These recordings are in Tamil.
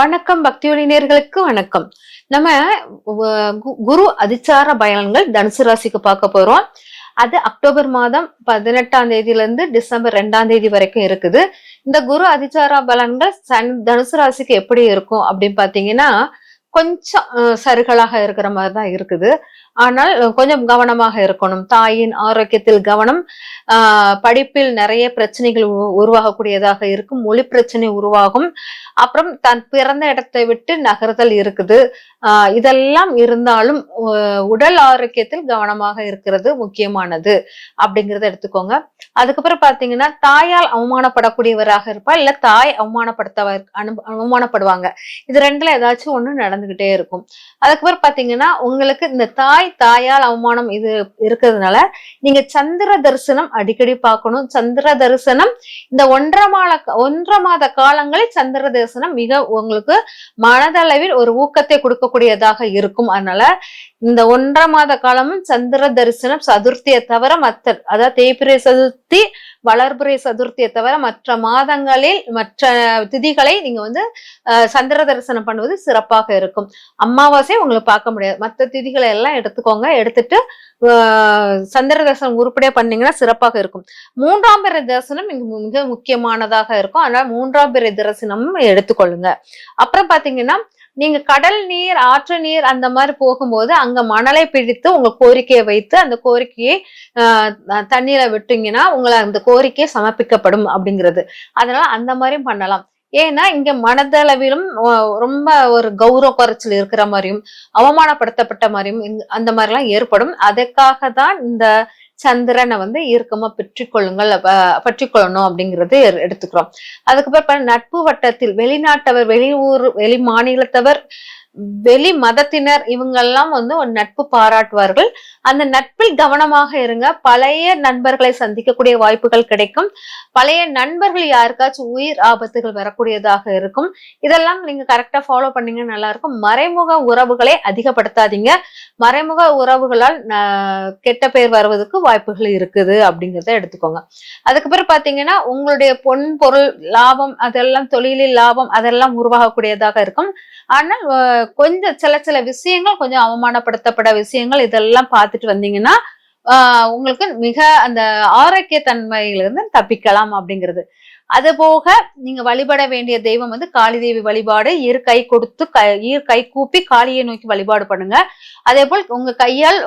வணக்கம் பக்தியொலி நேர்களுக்கு வணக்கம். நம்ம கு- குரு அதிச்சார பயன்கள் தனுசு ராசிக்கு பார்க்க போறோம். அது அக்டோபர் மாதம் பதினெட்டாம் தேதியில இருந்து டிசம்பர் ரெண்டாம் தேதி வரைக்கும் இருக்குது. இந்த குரு அதிச்சார பலன்கள் சன் தனுசு ராசிக்கு எப்படி இருக்கும் அப்படின்னு பாத்தீங்கன்னா கொஞ்சம் சருகலாக இருக்கிற மாதிரி தான் இருக்குது. ஆனால் கொஞ்சம் கவனமாக இருக்கணும். தாயின் ஆரோக்கியத்தில் கவனம் ஆஹ், படிப்பில் நிறைய பிரச்சனைகள் உருவாகக்கூடியதாக இருக்கும். மொழி பிரச்சனை உருவாகும். அப்புறம் தன் பிறந்த இடத்தை விட்டு நகர்தல் இருக்குது. ஆஹ் இதெல்லாம் இருந்தாலும் உடல் ஆரோக்கியத்தில் கவனமாக இருக்கிறது முக்கியமானது அப்படிங்கிறத எடுத்துக்கோங்க. அதுக்கப்புறம் பார்த்தீங்கன்னா தாயால் அவமானப்படக்கூடியவராக இருப்பா இல்ல தாய் அவமானப்படுத்த அனு அவமானப்படுவாங்க. இது ரெண்டுல ஏதாச்சும் ஒண்ணு நடந்துகிட்டே இருக்கும். அதுக்கப்புறம் பாத்தீங்கன்னா உங்களுக்கு இந்த தாய் தாயால் அவமானம் இது இருக்கிறதுனால நீங்க சந்திர தரிசனம் அடிக்கடி பார்க்கணும். சந்திர தரிசனம் இந்த ஒன்றரை மாத ஒன்றரை மாத காலங்களில் சந்திர தரிசனம் மிக உங்களுக்கு மனதளவில் ஒரு ஊக்கத்தை கொடுக்கக்கூடியதாக இருக்கும். அதனால இந்த ஒன்றரை மாத காலமும் சந்திர தரிசனம் சதுர்த்தியை தவிர மற்ற அதாவது தேய்பிரை சதுர்த்தி வளர்பிறை சதுர்த்தியை தவிர மற்ற மாதங்களில் மற்ற திதிகளை நீங்க வந்து சந்திர தரிசனம் பண்ணுவது சிறப்பாக இருக்கும். அமாவாசை உங்களுக்கு பார்க்க முடியாது. மற்ற திதிகளை எல்லாம் எடுத்துக்கோங்க. எடுத்துட்டு சந்திர தரிசனம் உருப்படியா பண்ணீங்கன்னா சிறப்பாக இருக்கும். மூன்றாம் பிறை தரிசனம் இங்கு மிக முக்கியமானதாக இருக்கும். அதனால மூன்றாம் பிறை தரிசனமும் எடுத்துக்கொள்ளுங்க. அப்புறம் பாத்தீங்கன்னா நீங்க கடல் நீர் ஆற்று நீர் அந்த மாதிரி போகும்போது அங்க மணலை பிடித்து உங்க கோரிக்கையை வைத்து அந்த கோரிக்கையை ஆஹ் தண்ணீரை விட்டீங்கன்னா உங்களை அந்த கோரிக்கை சமர்ப்பிக்கப்படும் அப்படிங்கிறது. அதனால அந்த மாதிரியும் பண்ணலாம். ஏன்னா இங்க மனதளவிலும் ரொம்ப ஒரு கௌரவ குறைச்சல் இருக்கிற மாதிரியும் அவமானப்படுத்தப்பட்ட மாதிரியும் இந்த- அந்த மாதிரிலாம் ஏற்படும். அதற்காக தான் இந்த சந்திரனை வந்து இறுக்கமா பெற்றுக்கொள்ளுங்கள் அஹ் பற்றிக்கொள்ளணும் அப்படிங்கிறது எடுத்துக்கிறோம். அதுக்கப்புறம் நட்பு வட்டத்தில் வெளிநாட்டவர் வெளியூர் வெளி மாநிலத்தவர் வெளி மதத்தினர் இவங்கெல்லாம் வந்து ஒரு நட்பு பாராட்டுவார்கள். அந்த நட்பில் கவனமாக இருங்க. பழைய நண்பர்களை சந்திக்கக்கூடிய வாய்ப்புகள் கிடைக்கும். பழைய நண்பர்கள் யாருக்காச்சும் உயிர் ஆபத்துகள் வரக்கூடியதாக இருக்கும். இதெல்லாம் நீங்க கரெக்டா ஃபாலோ பண்ணீங்கன்னா நல்லா இருக்கும் மறைமுக உறவுகளை அதிகப்படுத்தாதீங்க. மறைமுக உறவுகளால் கெட்ட பெயர் வருவதற்கு வாய்ப்புகள் இருக்குது அப்படிங்கிறத எடுத்துக்கோங்க. அதுக்கு பிறகு பாத்தீங்கன்னா உங்களுடைய பொன் பொருள் லாபம் அதெல்லாம் தொழிலில் லாபம் அதெல்லாம் உருவாகக்கூடியதாக இருக்கும். ஆனால் கொஞ்சம் சில சில விஷயங்கள் கொஞ்சம் அவமானப்படுத்தப்பட விஷயங்கள் இதெல்லாம் பார்த்துட்டு வந்தீங்கன்னா ஆஹ் உங்களுக்கு மிக அந்த ஆரோக்கிய தன்மையிலிருந்து தப்பிக்கலாம் அப்படிங்கிறது. அது போக நீங்க வழிபட வேண்டிய தெய்வம் வந்து காளி தேவி வழிபாடு. இரு கை கொடுத்து கை இரு கை கூப்பி காளியை நோக்கி வழிபாடு பண்ணுங்க. அதே போல் உங்க கையால்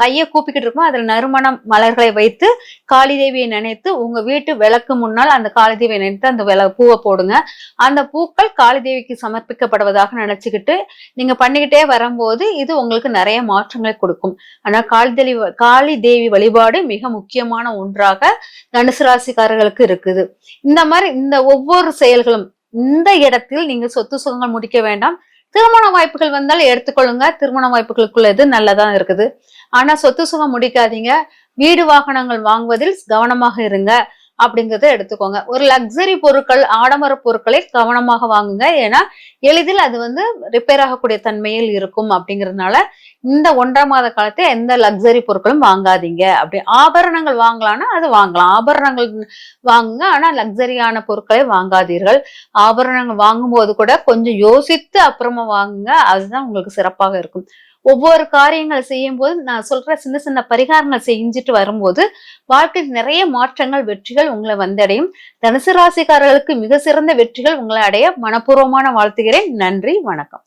கையை கூப்பிக்கிட்டு இருக்கும் அதுல நறுமணம் மலர்களை வைத்து காளி தேவியை நினைத்து உங்க வீட்டு விளக்கு முன்னால் அந்த காளி தேவியை நினைத்து அந்த விள பூவை போடுங்க. அந்த பூக்கள் காளி தேவிக்கு சமர்ப்பிக்கப்படுவதாக நினைச்சுக்கிட்டு நீங்க பண்ணிக்கிட்டே வரும்போது இது உங்களுக்கு நிறைய மாற்றங்களை கொடுக்கும். ஆனா காளி தேவி காளி தேவி வழிபாடு மிக முக்கியமான ஒன்றாக தனுசு ராசிக்காரர்களுக்கு இருக்குது. இந்த மாதிரி இந்த ஒவ்வொரு செயல்களும் இந்த இடத்தில் நீங்க சொத்து சுகங்கள் முடிக்க வேண்டாம். திருமண வாய்ப்புகள் வந்தால் எடுத்துக்கொள்ளுங்க. திருமண வாய்ப்புகளுக்குள்ள இது நல்லதா இருக்குது. ஆனா சொத்து சுகம் முடிக்காதீங்க. வீடு வாகனங்கள் வாங்குவதில் கவனமாக இருங்க. அப்படிங்கிறத எடுத்துக்கோங்க. ஒரு லக்ஸரி பொருட்கள் ஆடம்பர பொருட்களை கவனமாக வாங்குங்க. ஏன்னா எளிதில் அது வந்து ரிப்பேர் ஆகக்கூடிய தன்மையில் இருக்கும் அப்படிங்கிறதுனால இந்த ஒன்றரை மாத காலத்தை எந்த லக்ஸரி பொருட்களும் வாங்காதீங்க. அப்படி ஆபரணங்கள் வாங்கலாம்னா அது வாங்கலாம். ஆபரணங்கள் வாங்குங்க ஆனால் லக்ஸரியான பொருட்களை வாங்காதீர்கள். ஆபரணங்கள் வாங்கும்போது கூட கொஞ்சம் யோசித்து அப்புறமா வாங்குங்க. அதுதான் உங்களுக்கு சிறப்பாக இருக்கும். ஒவ்வொரு காரியங்கள் செய்யும் போது நான் சொல்ற சின்ன சின்ன பரிகாரங்கள் செஞ்சுட்டு வரும்போது வாழ்க்கையில் நிறைய மாற்றங்கள் வெற்றிகள் உங்களை வந்தடையும். தனுசு ராசிக்காரர்களுக்கு மிக சிறந்த வெற்றிகள் உங்களை அடைய மனப்பூர்வமான வாழ்த்துகிறேன். நன்றி வணக்கம்.